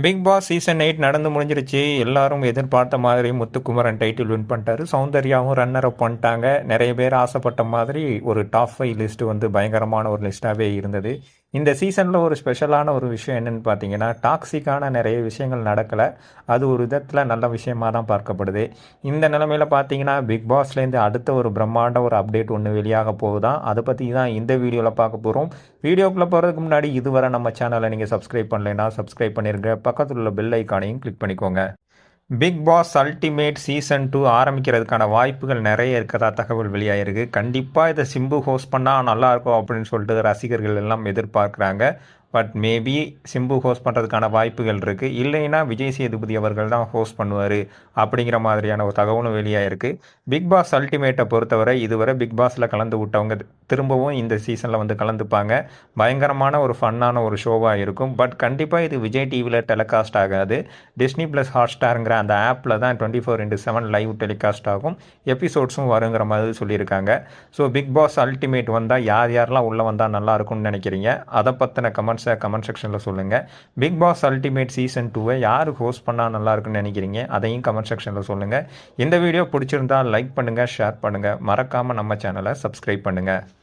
Big Boss season eight நடந்து முடிஞ்சிருச்சு. எல்லாரும் எதிர்பார்த்த மாதிரி முத்துக்குமரன் டைட்டில் வின் பண்ணிட்டாரு. சௌந்தர்யாவும் ரன்னர் அப் பண்ணிட்டாங்க. நிறைய பேர் ஆசைப்பட்ட மாதிரி ஒரு டாப் ஃபைவ் லிஸ்ட் வந்து பயங்கரமான ஒரு லிஸ்ட்டாகவே இருந்தது. இந்த சீசனில் ஒரு ஸ்பெஷலான ஒரு விஷயம் என்னென்னு பார்த்தீங்கன்னா டாக்ஸிக்கான நிறைய விஷயங்கள் நடக்கலை. அது ஒரு விதத்தில் நல்ல விஷயமாக தான் பார்க்கப்படுது. இந்த நிலமையில் பார்த்தீங்கன்னா பிக் பாஸ்லேருந்து அடுத்த ஒரு பிரம்மாண்ட ஒரு அப்டேட் ஒன்று வெளியாக போகுதான். அதை பற்றி தான் இந்த வீடியோவில் பார்க்க போகிறோம் வீடியோக்குள்ளே போகிறதுக்கு முன்னாடி இதுவரை நம்ம சேனலை நீங்கள் சப்ஸ்கிரைப் பண்ணலைன்னா சப்ஸ்கிரைப் பண்ணிருங்க. பக்கத்தில் உள்ள பெல் ஐக்கானையும் கிளிக் பண்ணிக்கோங்க. Bigg Boss Ultimate season two ஆரம்பிக்கிறதுக்கான வாய்ப்புகள் நிறைய இருக்கிறதா தகவல் வெளியாயிருக்கு. கண்டிப்பாக இதை சிம்பு ஹோஸ்ட் பண்ணால் நல்லாயிருக்கும் அப்படின்னு சொல்லிட்டு ரசிகர்கள் எல்லாம் எதிர்பார்க்குறாங்க. பட் மேபி சிம்பு ஹோஸ்ட் பண்ணுறதுக்கான வாய்ப்புகள் இருக்குது இல்லைன்னா விஜய் சேதுபதி அவர்கள் தான் ஹோஸ்ட் பண்ணுவார் அப்படிங்கிற மாதிரியான ஒரு தகவலும் வெளியாயிருக்கு பிக் பாஸ் அல்டிமேட்டை பொறுத்தவரை இதுவரை பிக் பாஸில் கலந்து விட்டவங்க திரும்பவும் இந்த சீசனில் வந்து கலந்துப்பாங்க. பயங்கரமான ஒரு ஃபன்னான ஒரு ஷோவாக இருக்கும். பட் கண்டிப்பாக இது விஜய் டிவியில் டெலிகாஸ்ட் ஆகாது. டிஸ்னி ப்ளஸ் ஹாட் ஸ்டாருங்கிற அந்த ஆப்பில் தான் twenty four into seven live telecast ஆகும். எபிசோட்ஸும் வருங்கிற மாதிரி சொல்லியிருக்காங்க. ஸோ பிக் பாஸ் அல்டிமேட் வந்தால் யார் யாரெல்லாம் உள்ளே வந்தால் நல்லா இருக்கும்னு நினைக்கிறீங்க? அதை பற்றின கமெண்ட்ஸ் கமெண்ட் செக்ஷனில் சொல்லுங்கள் பிக் பாஸ் அல்டிமேட் சீசன் டூவை யார் ஹோஸ்ட் பண்ணால் நல்லா இருக்குன்னு நினைக்கிறீங்க? அதையும் கமெண்ட் செக்ஷனில் சொல்லுங்கள் இந்த வீடியோ பிடிச்சிருந்தா லைக் பண்ணுங்கள் ஷேர் பண்ணுங்கள் மறக்காமல் நம்ம சேனலை சப்ஸ்கிரைப் பண்ணுங்கள்